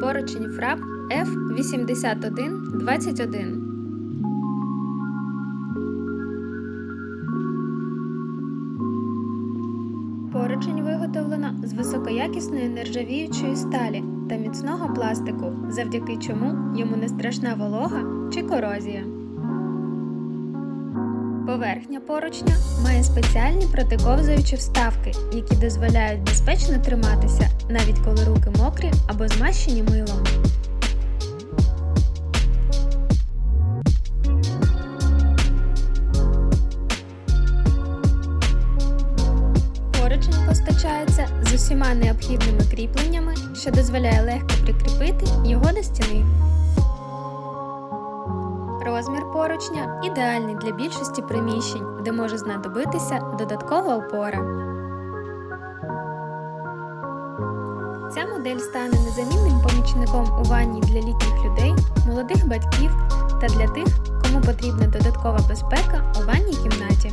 поручень ФРАП F8121. Поручень виготовлено з високоякісної нержавіючої сталі та міцного пластику, завдяки чому йому не страшна волога чи корозія. Поверхня поручня має спеціальні протиковзаючі вставки, які дозволяють безпечно триматися, навіть коли руки мокрі або змащені милом. Поручень постачається з усіма необхідними кріпленнями, що дозволяє легко прикріпити його до стіни. Розмір поручня ідеальний для більшості приміщень, де може знадобитися додаткова опора. Ця модель стане незамінним помічником у ванні для літніх людей, молодих батьків та для тих, кому потрібна додаткова безпека у ванній кімнаті.